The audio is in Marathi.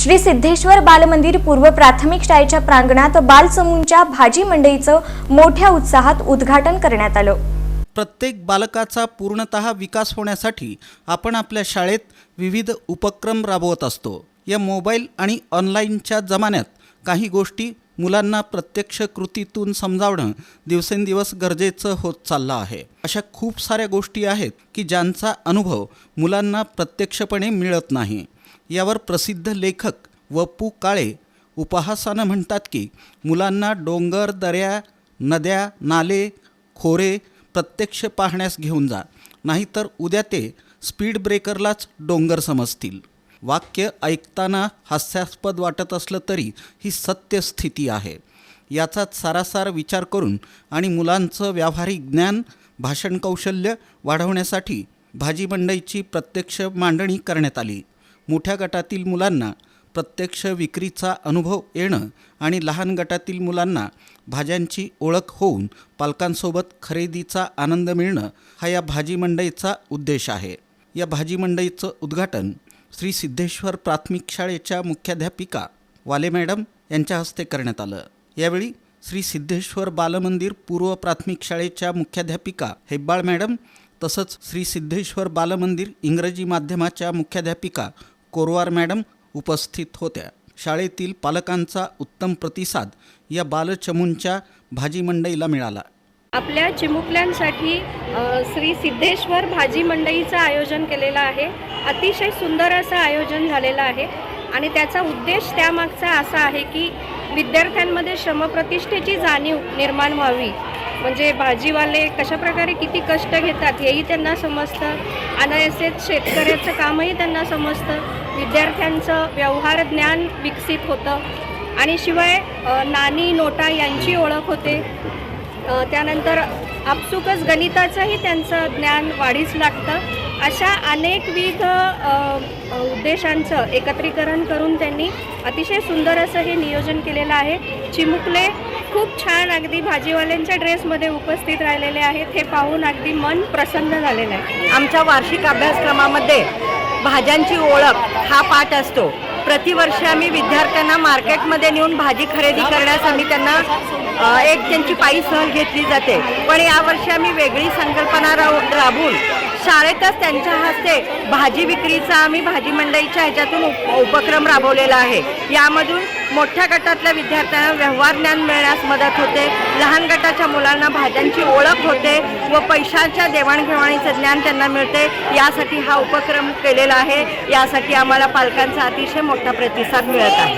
श्री सिद्धेश्वर बालमंदिर पूर्व प्राथमिक शाळेच्या प्रांगणात बालसमूहच्या भाजी मंडईचं मोठ्या उत्साहात उद्घाटन करण्यात आलं. प्रत्येक बालकाचा पूर्णतः विकास होण्यासाठी आपण आपल्या शाळेत विविध उपक्रम राबवत असतो. या मोबाईल आणि ऑनलाईनच्या जमान्यात काही गोष्टी मुलांना प्रत्यक्ष कृतीतून समजावणं दिवसेंदिवस गरजेचं होत चाललं आहे. अशा खूप साऱ्या गोष्टी आहेत की ज्यांचा अनुभव मुलांना प्रत्यक्षपणे मिळत नाही. यावर प्रसिद्ध लेखक व पु काळे उपहासानं म्हणतात की मुलांना डोंगर दऱ्या नद्या नाले खोरे प्रत्यक्ष पाहण्यास घेऊन जा नाहीतर उद्या ते स्पीड ब्रेकरलाच डोंगर समजतील. वाक्य ऐकताना हास्यास्पद वाटत असलं तरी ही सत्य स्थिती आहे. याचाच सारासार विचार करून आणि मुलांचं व्यावहारिक ज्ञान भाषण कौशल्य वाढवण्यासाठी भाजी मंडईची प्रत्यक्ष मांडणी करण्यात आली. मोठ्या गटातील मुलांना प्रत्यक्ष विक्रीचा अनुभव येणं आणि लहान गटातील मुलांना भाज्यांची ओळख होऊन पालकांसोबत खरेदीचा आनंद मिळणं हा या भाजी मंडईचा उद्देश आहे. या भाजी मंडईचं उद्घाटन श्री सिद्धेश्वर प्राथमिक शाळेच्या मुख्याध्यापिका वाले मॅडम यांच्या हस्ते करण्यात आलं. यावेळी श्री सिद्धेश्वर बालमंदिर पूर्व प्राथमिक शाळेच्या मुख्याध्यापिका हेब्बाळ मॅडम तसंच श्री सिद्धेश्वर बालमंदिर इंग्रजी माध्यमाच्या मुख्याध्यापिका कोरवार मॅडम उपस्थित होत्या. शाळेतील पालकांचा उत्तम प्रतिसाद या बालचमूंच्या भाजी मंडईला मिळाला. आपल्या चिमुकल्यांसाठी श्री सिद्धेश्वर भाजी मंडईचं आयोजन केलेलं आहे. अतिशय सुंदर असं आयोजन झालेलं आहे. आणि त्याचा उद्देश त्यामागचा असा आहे की विद्यार्थ्यांमध्ये श्रमप्रतिष्ठेची जाणीव निर्माण व्हावी. म्हणजे भाजीवाले कशाप्रकारे किती कष्ट घेतात हेही त्यांना समजतं. अनायसेच शेतकऱ्याचं कामही त्यांना समजतं. विद्यार्थ्यांचं व्यवहार ज्ञान विकसित होतं. आणि शिवाय नानी नोटा यांची ओळख होते. त्यानंतर आपसुकच गणिताचंही त्यांचं ज्ञान वाढीस लागतं. अशा अनेकविध उद्देशांचं एकत्रीकरण करून त्यांनी अतिशय सुंदर असं हे नियोजन केलेलं आहे. चिमुकले खूप छान अगदी भाजीवाल्यांच्या ड्रेसमध्ये उपस्थित राहिलेले आहेत. हे पाहून अगदी मन प्रसन्न झालेलं आहे. आमच्या वार्षिक अभ्यासक्रमामध्ये भाज्यांची ओळख हा पाठ असतो. प्रतिवर्षी आम्ही विद्यार्थ्यांना मार्केटमध्ये नेऊन भाजी खरेदी करण्यास आम्ही त्यांना एक त्यांची पायी सहल घेतली जाते. पण यावर्षी आम्ही वेगळी संकल्पना राबून शाळेतच त्यांच्या हस्ते भाजी विक्रीचा आम्ही भाजी मंडईच्या ह्याच्यातून उप उपक्रम राबवलेला आहे. यामधून मोठ्या गटातल्या विद्यार्थ्यांना व्यवहार ज्ञान मिळण्यास मदत होते. लहान गटाच्या मुलांना भाज्यांची ओळख होते व पैशाच्या देवाणघेवाणीचं ज्ञान त्यांना मिळते. यासाठी हा उपक्रम केलेला आहे. यासाठी आम्हाला पालकांचा अतिशय मोठा प्रतिसाद मिळत आहे.